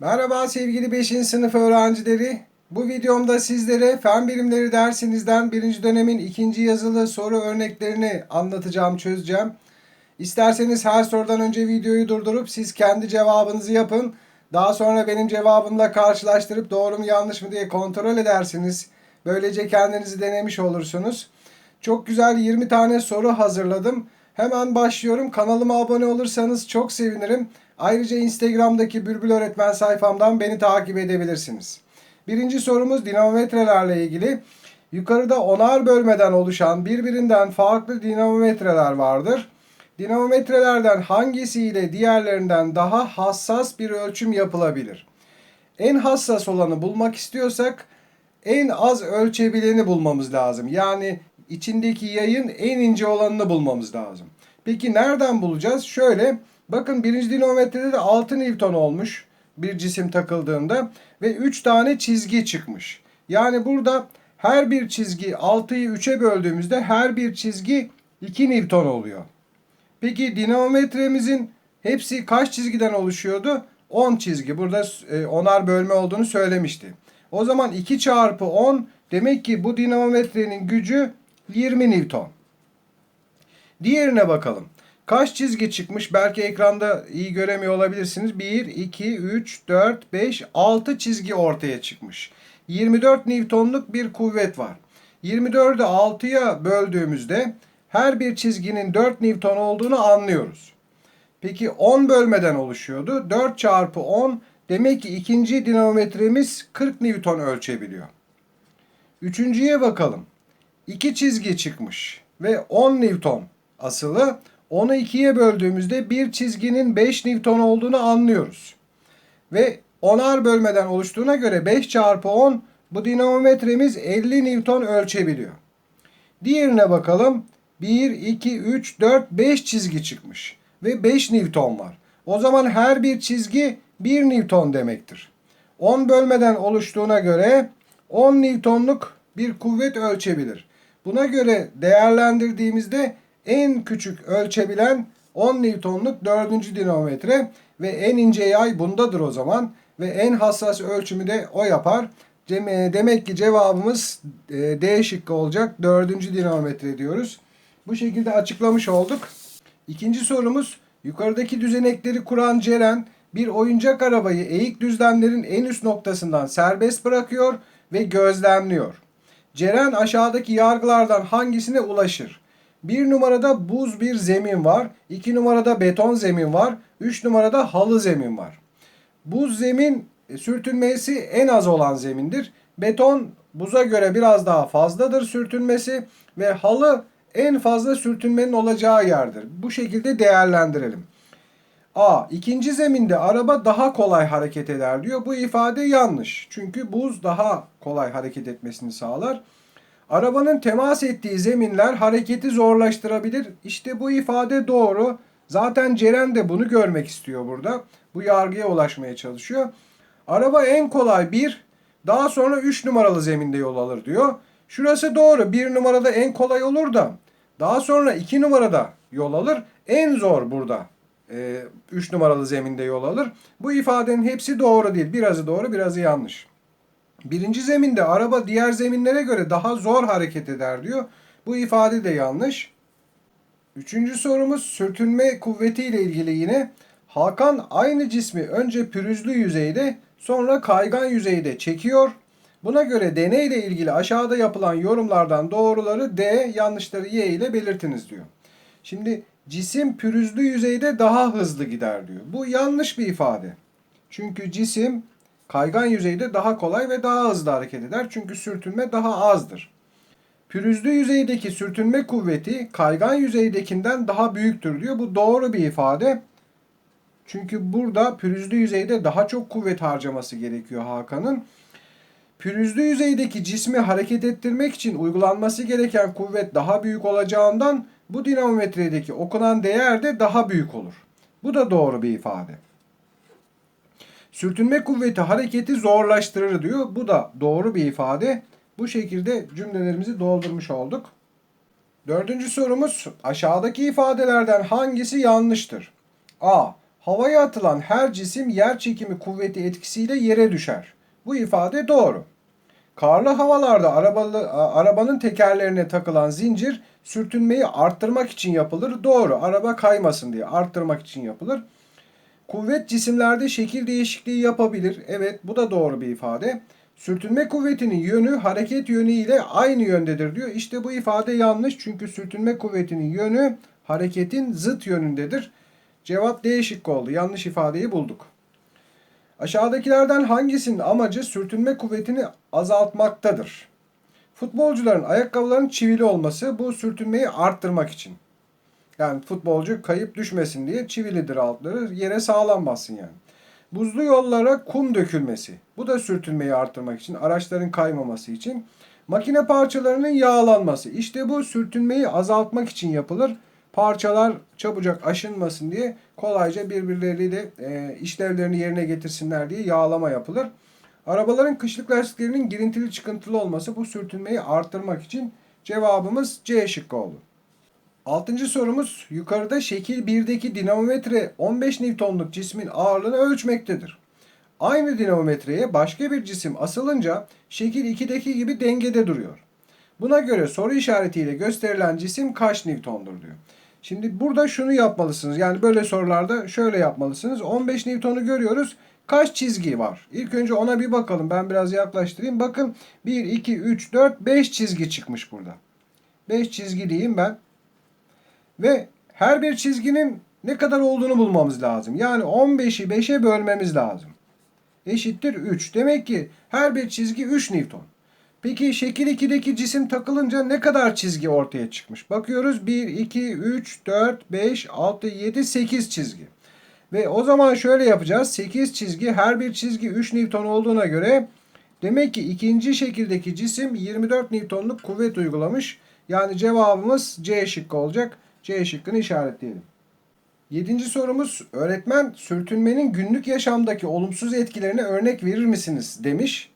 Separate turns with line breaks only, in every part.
Merhaba sevgili 5. sınıf öğrencileri. Bu videomda sizlere fen bilimleri dersinizden birinci dönemin ikinci yazılı soru örneklerini anlatacağım, çözeceğim. İsterseniz her sorudan önce videoyu durdurup siz kendi cevabınızı yapın. Daha sonra benim cevabımla karşılaştırıp doğru mu yanlış mı diye kontrol edersiniz. Böylece kendinizi denemiş olursunuz. Çok güzel 20 tane soru hazırladım. Hemen başlıyorum. Kanalıma abone olursanız çok sevinirim. Ayrıca Instagram'daki Bülbül Öğretmen sayfamdan beni takip edebilirsiniz. Birinci sorumuz dinamometrelerle ilgili. Yukarıda onar bölmeden oluşan birbirinden farklı dinamometreler vardır. Dinamometrelerden hangisiyle diğerlerinden daha hassas bir ölçüm yapılabilir? En hassas olanı bulmak istiyorsak en az ölçebileni bulmamız lazım. Yani içindeki yayın en ince olanını bulmamız lazım. Peki nereden bulacağız? Şöyle bakın birinci dinamometrede de 6 Newton olmuş bir cisim takıldığında ve 3 tane çizgi çıkmış. Yani burada her bir çizgi 6'yı 3'e böldüğümüzde her bir çizgi 2 Newton oluyor. Peki dinamometremizin hepsi kaç çizgiden oluşuyordu? 10 çizgi. Burada e, onar bölme olduğunu söylemişti. O zaman 2 çarpı 10 demek ki bu dinamometrenin gücü 20 Newton. Diğerine bakalım. Kaç çizgi çıkmış? Belki ekranda iyi göremiyor olabilirsiniz. 1, 2, 3, 4, 5, 6 çizgi ortaya çıkmış. 24 Newton'luk bir kuvvet var. 24'ü 6'ya böldüğümüzde her bir çizginin 4 Newton olduğunu anlıyoruz. Peki 10 bölmeden oluşuyordu. 4 çarpı 10 demek ki ikinci dinamometremiz 40 Newton ölçebiliyor. Üçüncüye bakalım. 2 çizgi çıkmış ve 10 Newton asılı. Onu ikiye böldüğümüzde bir çizginin 5 Newton olduğunu anlıyoruz. Ve onar bölmeden oluştuğuna göre 5 çarpı 10 bu dinamometremiz 50 Newton ölçebiliyor. Diğerine bakalım. 1, 2, 3, 4, 5 çizgi çıkmış. Ve 5 Newton var. O zaman her bir çizgi 1 Newton demektir. 10 bölmeden oluştuğuna göre 10 Newton'luk bir kuvvet ölçebilir. Buna göre değerlendirdiğimizde en küçük ölçebilen 10 Newton'luk 4. dinamometre ve en ince yay bundadır o zaman ve en hassas ölçümü de o yapar. Demek ki cevabımız e, D şıkkı olacak. 4. dinamometre diyoruz. Bu şekilde açıklamış olduk. İkinci sorumuz yukarıdaki düzenekleri kuran Ceren bir oyuncak arabayı eğik düzlemlerin en üst noktasından serbest bırakıyor ve gözlemliyor. Ceren aşağıdaki yargılardan hangisine ulaşır? Bir numarada buz bir zemin var. iki numarada beton zemin var. Üç numarada halı zemin var. Buz zemin e, sürtünmesi en az olan zemindir. Beton buza göre biraz daha fazladır sürtünmesi ve halı en fazla sürtünmenin olacağı yerdir. Bu şekilde değerlendirelim. A. ikinci zeminde araba daha kolay hareket eder diyor. Bu ifade yanlış. Çünkü buz daha kolay hareket etmesini sağlar. Arabanın temas ettiği zeminler hareketi zorlaştırabilir. İşte bu ifade doğru. Zaten Ceren de bunu görmek istiyor burada. Bu yargıya ulaşmaya çalışıyor. Araba en kolay bir, daha sonra 3 numaralı zeminde yol alır diyor. Şurası doğru. 1 numarada en kolay olur da daha sonra 2 numarada yol alır. En zor burada 3 numaralı zeminde yol alır. Bu ifadenin hepsi doğru değil. Birazı doğru, birazı yanlış. Birinci zeminde araba diğer zeminlere göre daha zor hareket eder diyor. Bu ifade de yanlış. Üçüncü sorumuz sürtünme kuvveti ile ilgili yine. Hakan aynı cismi önce pürüzlü yüzeyde sonra kaygan yüzeyde çekiyor. Buna göre deney ile ilgili aşağıda yapılan yorumlardan doğruları D, yanlışları Y ile belirtiniz diyor. Şimdi cisim pürüzlü yüzeyde daha hızlı gider diyor. Bu yanlış bir ifade. Çünkü cisim kaygan yüzeyde daha kolay ve daha hızlı hareket eder. Çünkü sürtünme daha azdır. Pürüzlü yüzeydeki sürtünme kuvveti kaygan yüzeydekinden daha büyüktür diyor. Bu doğru bir ifade. Çünkü burada pürüzlü yüzeyde daha çok kuvvet harcaması gerekiyor Hakan'ın. Pürüzlü yüzeydeki cismi hareket ettirmek için uygulanması gereken kuvvet daha büyük olacağından bu dinamometredeki okunan değer de daha büyük olur. Bu da doğru bir ifade. Sürtünme kuvveti hareketi zorlaştırır diyor. Bu da doğru bir ifade. Bu şekilde cümlelerimizi doldurmuş olduk. Dördüncü sorumuz aşağıdaki ifadelerden hangisi yanlıştır? A. Havaya atılan her cisim yer çekimi kuvveti etkisiyle yere düşer. Bu ifade doğru. Karlı havalarda arabalı, arabanın tekerlerine takılan zincir sürtünmeyi arttırmak için yapılır. Doğru. Araba kaymasın diye arttırmak için yapılır. Kuvvet cisimlerde şekil değişikliği yapabilir. Evet bu da doğru bir ifade. Sürtünme kuvvetinin yönü hareket yönü ile aynı yöndedir diyor. İşte bu ifade yanlış çünkü sürtünme kuvvetinin yönü hareketin zıt yönündedir. Cevap D şıkkı oldu. Yanlış ifadeyi bulduk. Aşağıdakilerden hangisinin amacı sürtünme kuvvetini azaltmaktadır? Futbolcuların ayakkabılarının çivili olması bu sürtünmeyi arttırmak için. Yani futbolcu kayıp düşmesin diye çivilidir altları. Yere sağlam bassın yani. Buzlu yollara kum dökülmesi. Bu da sürtünmeyi arttırmak için, araçların kaymaması için. Makine parçalarının yağlanması. İşte bu sürtünmeyi azaltmak için yapılır. Parçalar çabucak aşınmasın diye kolayca birbirleriyle e, işlevlerini yerine getirsinler diye yağlama yapılır. Arabaların kışlık lastiklerinin girintili çıkıntılı olması bu sürtünmeyi arttırmak için cevabımız C şıkkı oldu. Altıncı sorumuz yukarıda şekil 1'deki dinamometre 15 Newton'luk cismin ağırlığını ölçmektedir. Aynı dinamometreye başka bir cisim asılınca şekil 2'deki gibi dengede duruyor. Buna göre soru işaretiyle gösterilen cisim kaç Newton'dur diyor. Şimdi burada şunu yapmalısınız. Yani böyle sorularda şöyle yapmalısınız. 15 Newton'u görüyoruz. Kaç çizgi var? İlk önce ona bir bakalım. Ben biraz yaklaştırayım. Bakın 1, 2, 3, 4, 5 çizgi çıkmış burada. 5 çizgi diyeyim ben. Ve her bir çizginin ne kadar olduğunu bulmamız lazım. Yani 15'i 5'e bölmemiz lazım. Eşittir 3. Demek ki her bir çizgi 3 Newton. Peki şekil 2'deki cisim takılınca ne kadar çizgi ortaya çıkmış? Bakıyoruz 1, 2, 3, 4, 5, 6, 7, 8 çizgi. Ve o zaman şöyle yapacağız. 8 çizgi her bir çizgi 3 Newton olduğuna göre demek ki ikinci şekildeki cisim 24 Newton'luk kuvvet uygulamış. Yani cevabımız C şıkkı olacak. C şıkkını işaretleyelim. Yedinci sorumuz öğretmen sürtünmenin günlük yaşamdaki olumsuz etkilerine örnek verir misiniz demiş.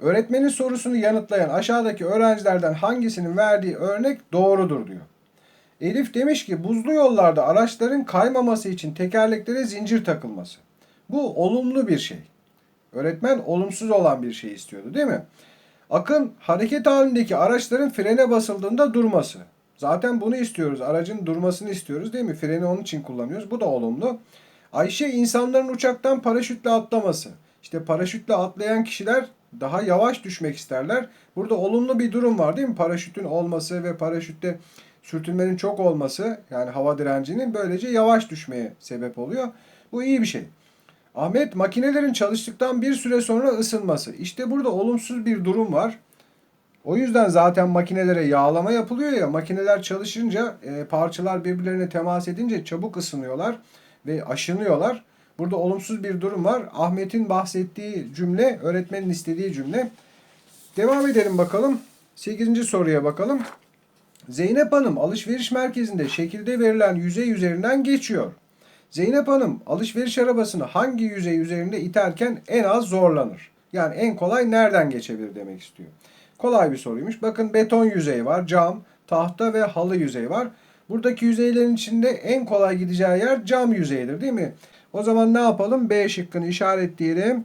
Öğretmenin sorusunu yanıtlayan aşağıdaki öğrencilerden hangisinin verdiği örnek doğrudur diyor. Elif demiş ki buzlu yollarda araçların kaymaması için tekerleklere zincir takılması. Bu olumlu bir şey. Öğretmen olumsuz olan bir şey istiyordu değil mi? Akın hareket halindeki araçların frene basıldığında durması. Zaten bunu istiyoruz. Aracın durmasını istiyoruz değil mi? Freni onun için kullanıyoruz. Bu da olumlu. Ayşe insanların uçaktan paraşütle atlaması. İşte paraşütle atlayan kişiler daha yavaş düşmek isterler. Burada olumlu bir durum var değil mi? Paraşütün olması ve paraşütte sürtünmenin çok olması yani hava direncinin böylece yavaş düşmeye sebep oluyor. Bu iyi bir şey. Ahmet makinelerin çalıştıktan bir süre sonra ısınması. İşte burada olumsuz bir durum var. O yüzden zaten makinelere yağlama yapılıyor ya makineler çalışınca e, parçalar birbirlerine temas edince çabuk ısınıyorlar ve aşınıyorlar. Burada olumsuz bir durum var. Ahmet'in bahsettiği cümle öğretmenin istediği cümle. Devam edelim bakalım. 8. soruya bakalım. Zeynep Hanım alışveriş merkezinde şekilde verilen yüzey üzerinden geçiyor. Zeynep Hanım alışveriş arabasını hangi yüzey üzerinde iterken en az zorlanır? Yani en kolay nereden geçebilir demek istiyor. Kolay bir soruymuş. Bakın beton yüzey var, cam, tahta ve halı yüzey var. Buradaki yüzeylerin içinde en kolay gideceği yer cam yüzeyidir değil mi? O zaman ne yapalım? B şıkkını işaretleyelim.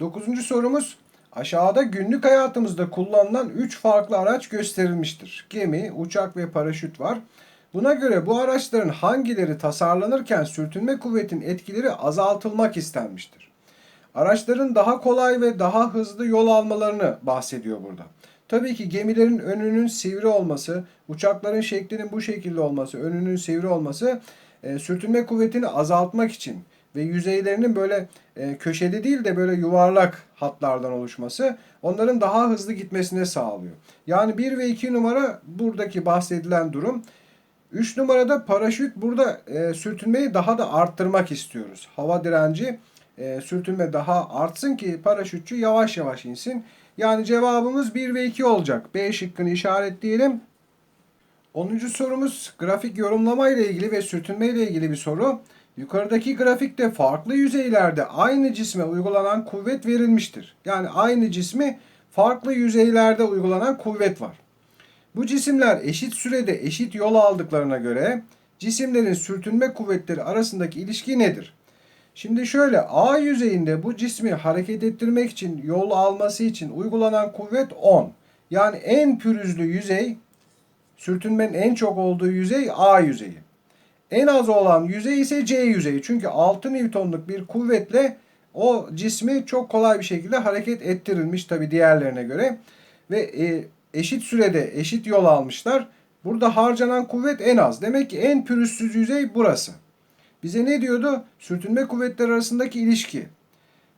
Dokuzuncu sorumuz. Aşağıda günlük hayatımızda kullanılan 3 farklı araç gösterilmiştir. Gemi, uçak ve paraşüt var. Buna göre bu araçların hangileri tasarlanırken sürtünme kuvvetin etkileri azaltılmak istenmiştir? Araçların daha kolay ve daha hızlı yol almalarını bahsediyor burada. Tabii ki gemilerin önünün sivri olması, uçakların şeklinin bu şekilde olması, önünün sivri olması e, sürtünme kuvvetini azaltmak için ve yüzeylerinin böyle e, köşeli değil de böyle yuvarlak hatlardan oluşması onların daha hızlı gitmesine sağlıyor. Yani 1 ve 2 numara buradaki bahsedilen durum. 3 numarada paraşüt burada e, sürtünmeyi daha da arttırmak istiyoruz. Hava direnci e, sürtünme daha artsın ki paraşütçü yavaş yavaş insin. Yani cevabımız 1 ve 2 olacak. B şıkkını işaretleyelim. 10. sorumuz grafik yorumlama ile ilgili ve sürtünme ile ilgili bir soru. Yukarıdaki grafikte farklı yüzeylerde aynı cisme uygulanan kuvvet verilmiştir. Yani aynı cismi farklı yüzeylerde uygulanan kuvvet var. Bu cisimler eşit sürede eşit yol aldıklarına göre cisimlerin sürtünme kuvvetleri arasındaki ilişki nedir? Şimdi şöyle A yüzeyinde bu cismi hareket ettirmek için yol alması için uygulanan kuvvet 10. Yani en pürüzlü yüzey sürtünmenin en çok olduğu yüzey A yüzeyi. En az olan yüzey ise C yüzeyi. Çünkü 6 Newton'luk bir kuvvetle o cismi çok kolay bir şekilde hareket ettirilmiş tabi diğerlerine göre. Ve e, eşit sürede eşit yol almışlar. Burada harcanan kuvvet en az. Demek ki en pürüzsüz yüzey burası. Bize ne diyordu? Sürtünme kuvvetleri arasındaki ilişki.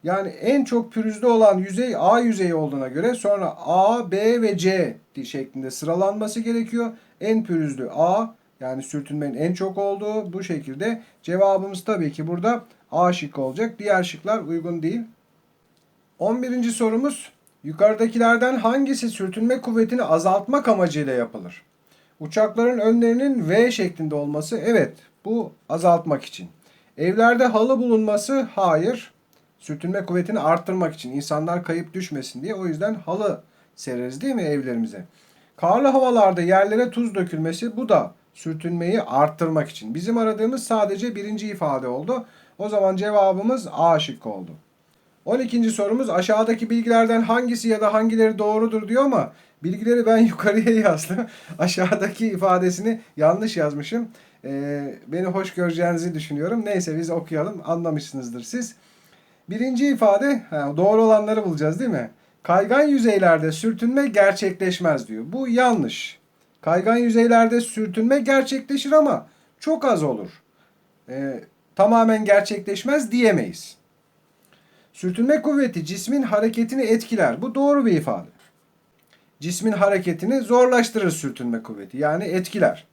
Yani en çok pürüzlü olan yüzey A yüzeyi olduğuna göre sonra A, B ve C şeklinde sıralanması gerekiyor. En pürüzlü A yani sürtünmenin en çok olduğu bu şekilde. Cevabımız tabii ki burada A şıkkı olacak. Diğer şıklar uygun değil. 11. sorumuz yukarıdakilerden hangisi sürtünme kuvvetini azaltmak amacıyla yapılır? Uçakların önlerinin V şeklinde olması evet bu azaltmak için. Evlerde halı bulunması hayır. Sürtünme kuvvetini arttırmak için insanlar kayıp düşmesin diye o yüzden halı sereriz değil mi evlerimize? Karlı havalarda yerlere tuz dökülmesi bu da sürtünmeyi arttırmak için. Bizim aradığımız sadece birinci ifade oldu. O zaman cevabımız A şıkkı oldu. 12. sorumuz aşağıdaki bilgilerden hangisi ya da hangileri doğrudur diyor ama bilgileri ben yukarıya yazdım. Aşağıdaki ifadesini yanlış yazmışım. Ee, beni hoş göreceğinizi düşünüyorum. Neyse biz okuyalım anlamışsınızdır siz. Birinci ifade doğru olanları bulacağız değil mi? Kaygan yüzeylerde sürtünme gerçekleşmez diyor. Bu yanlış. Kaygan yüzeylerde sürtünme gerçekleşir ama çok az olur. Ee, tamamen gerçekleşmez diyemeyiz. Sürtünme kuvveti cismin hareketini etkiler. Bu doğru bir ifade. Cismin hareketini zorlaştırır sürtünme kuvveti. Yani etkiler.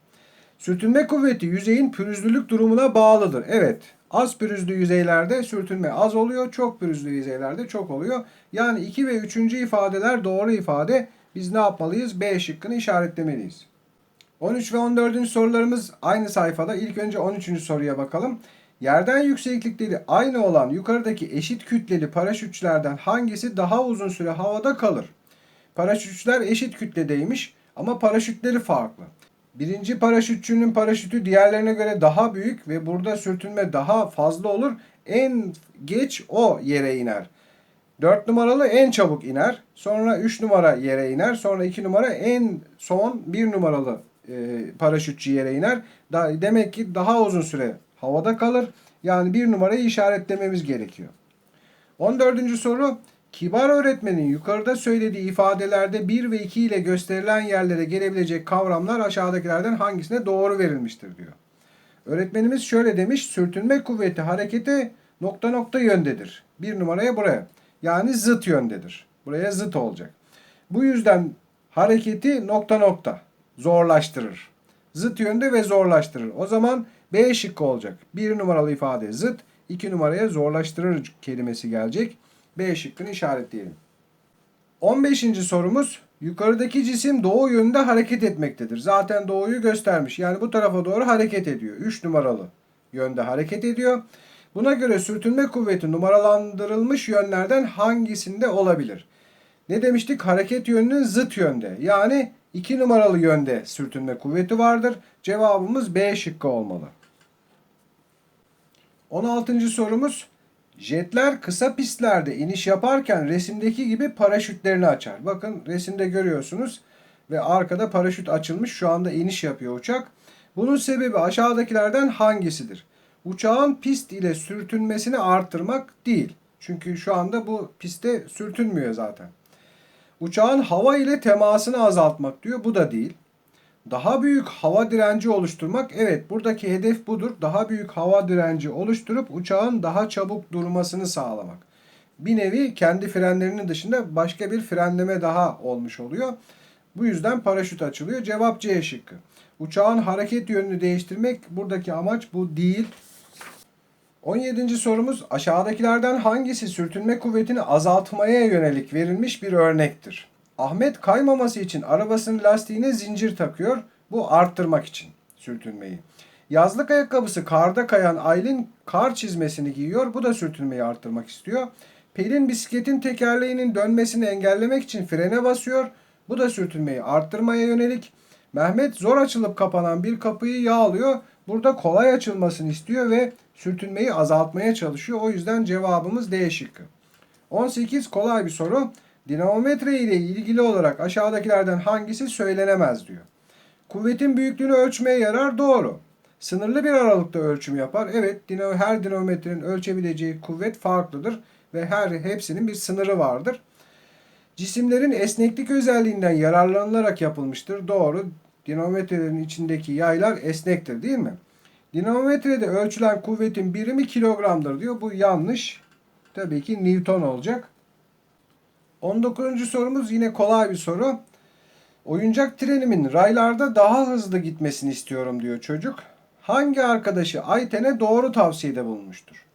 Sürtünme kuvveti yüzeyin pürüzlülük durumuna bağlıdır. Evet, az pürüzlü yüzeylerde sürtünme az oluyor, çok pürüzlü yüzeylerde çok oluyor. Yani 2 ve 3. ifadeler doğru ifade. Biz ne yapmalıyız? B şıkkını işaretlemeliyiz. 13 ve 14. sorularımız aynı sayfada. İlk önce 13. soruya bakalım. Yerden yükseklikleri aynı olan yukarıdaki eşit kütleli paraşütçülerden hangisi daha uzun süre havada kalır? Paraşütçüler eşit kütledeymiş ama paraşütleri farklı. Birinci paraşütçünün paraşütü diğerlerine göre daha büyük ve burada sürtünme daha fazla olur. En geç o yere iner. 4 numaralı en çabuk iner. Sonra 3 numara yere iner. Sonra 2 numara en son 1 numaralı e, paraşütçü yere iner. Demek ki daha uzun süre havada kalır. Yani 1 numarayı işaretlememiz gerekiyor. 14. soru Kibar öğretmenin yukarıda söylediği ifadelerde 1 ve 2 ile gösterilen yerlere gelebilecek kavramlar aşağıdakilerden hangisine doğru verilmiştir diyor. Öğretmenimiz şöyle demiş, sürtünme kuvveti harekete nokta nokta yöndedir. Bir numaraya buraya. Yani zıt yöndedir. Buraya zıt olacak. Bu yüzden hareketi nokta nokta zorlaştırır. Zıt yönde ve zorlaştırır. O zaman B şıkkı olacak. Bir numaralı ifade zıt, iki numaraya zorlaştırır kelimesi gelecek. B şıkkını işaretleyelim. 15. sorumuz yukarıdaki cisim doğu yönünde hareket etmektedir. Zaten doğuyu göstermiş. Yani bu tarafa doğru hareket ediyor. 3 numaralı yönde hareket ediyor. Buna göre sürtünme kuvveti numaralandırılmış yönlerden hangisinde olabilir? Ne demiştik? Hareket yönünün zıt yönde. Yani 2 numaralı yönde sürtünme kuvveti vardır. Cevabımız B şıkkı olmalı. 16. sorumuz Jetler kısa pistlerde iniş yaparken resimdeki gibi paraşütlerini açar. Bakın resimde görüyorsunuz ve arkada paraşüt açılmış. Şu anda iniş yapıyor uçak. Bunun sebebi aşağıdakilerden hangisidir? Uçağın pist ile sürtünmesini arttırmak değil. Çünkü şu anda bu pistte sürtünmüyor zaten. Uçağın hava ile temasını azaltmak diyor. Bu da değil. Daha büyük hava direnci oluşturmak. Evet buradaki hedef budur. Daha büyük hava direnci oluşturup uçağın daha çabuk durmasını sağlamak. Bir nevi kendi frenlerinin dışında başka bir frenleme daha olmuş oluyor. Bu yüzden paraşüt açılıyor. Cevap C şıkkı. Uçağın hareket yönünü değiştirmek buradaki amaç bu değil. 17. sorumuz aşağıdakilerden hangisi sürtünme kuvvetini azaltmaya yönelik verilmiş bir örnektir? Ahmet kaymaması için arabasının lastiğine zincir takıyor. Bu arttırmak için sürtünmeyi. Yazlık ayakkabısı karda kayan Aylin kar çizmesini giyiyor. Bu da sürtünmeyi arttırmak istiyor. Pelin bisikletin tekerleğinin dönmesini engellemek için frene basıyor. Bu da sürtünmeyi arttırmaya yönelik. Mehmet zor açılıp kapanan bir kapıyı yağlıyor. Burada kolay açılmasını istiyor ve sürtünmeyi azaltmaya çalışıyor. O yüzden cevabımız D şıkkı. 18 kolay bir soru. Dinamometre ile ilgili olarak aşağıdakilerden hangisi söylenemez diyor. Kuvvetin büyüklüğünü ölçmeye yarar doğru. Sınırlı bir aralıkta ölçüm yapar. Evet, her dinamometrenin ölçebileceği kuvvet farklıdır ve her hepsinin bir sınırı vardır. Cisimlerin esneklik özelliğinden yararlanılarak yapılmıştır. Doğru. Dinamometrelerin içindeki yaylar esnektir değil mi? Dinamometrede ölçülen kuvvetin birimi kilogramdır diyor. Bu yanlış. Tabii ki Newton olacak. 19. sorumuz yine kolay bir soru. Oyuncak trenimin raylarda daha hızlı gitmesini istiyorum diyor çocuk. Hangi arkadaşı Ayten'e doğru tavsiyede bulunmuştur?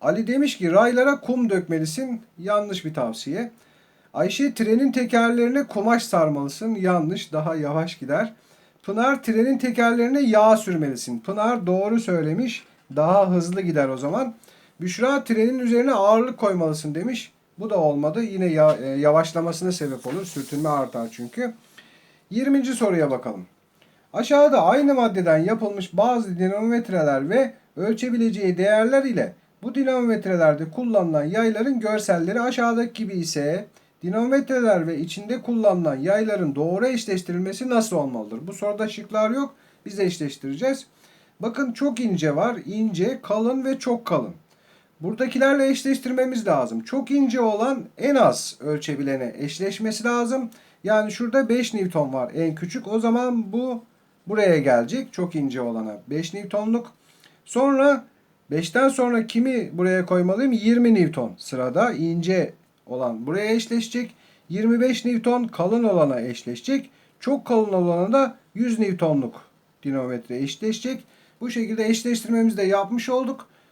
Ali demiş ki raylara kum dökmelisin. Yanlış bir tavsiye. Ayşe trenin tekerlerine kumaş sarmalısın. Yanlış, daha yavaş gider. Pınar trenin tekerlerine yağ sürmelisin. Pınar doğru söylemiş. Daha hızlı gider o zaman. Büşra trenin üzerine ağırlık koymalısın demiş. Bu da olmadı. Yine e, yavaşlamasına sebep olur. Sürtünme artar çünkü. 20. soruya bakalım. Aşağıda aynı maddeden yapılmış bazı dinamometreler ve ölçebileceği değerler ile bu dinamometrelerde kullanılan yayların görselleri aşağıdaki gibi ise dinamometreler ve içinde kullanılan yayların doğru eşleştirilmesi nasıl olmalıdır? Bu soruda şıklar yok. Biz de eşleştireceğiz. Bakın çok ince var. ince, kalın ve çok kalın. Buradakilerle eşleştirmemiz lazım. Çok ince olan en az ölçebilene eşleşmesi lazım. Yani şurada 5 Newton var en küçük. O zaman bu buraya gelecek. Çok ince olana 5 Newton'luk. Sonra 5'ten sonra kimi buraya koymalıyım? 20 Newton sırada ince olan buraya eşleşecek. 25 Newton kalın olana eşleşecek. Çok kalın olana da 100 Newton'luk dinamometre eşleşecek. Bu şekilde eşleştirmemizi de yapmış olduk.